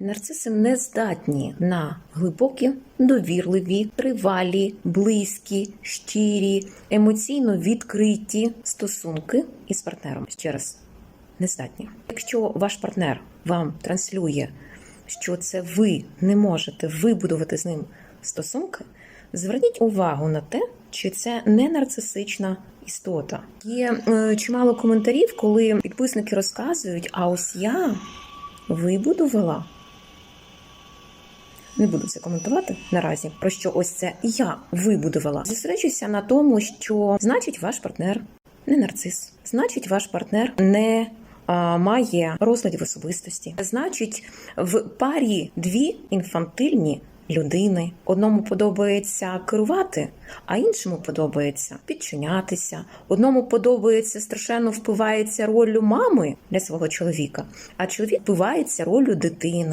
Нарциси не здатні на глибокі, довірливі, тривалі, близькі, щирі, емоційно відкриті стосунки із партнером. Ще раз, не здатні. Якщо ваш партнер вам транслює, що це ви не можете вибудувати з ним стосунки, зверніть увагу на те, чи це не нарцисична істота. Є е, чимало коментарів, коли підписники розказують, а ось я вибудувала. Не буду це коментувати наразі. Про що ось це я вибудувала. Зосереджуся на тому, що значить ваш партнер не нарцис, значить, ваш партнер не а, має розладів особистості. Значить, в парі дві інфантильні людини. Одному подобається керувати, а іншому подобається підчинятися. Одному подобається страшенно впивається ролью мами для свого чоловіка, а чоловік впивається ролью дитини.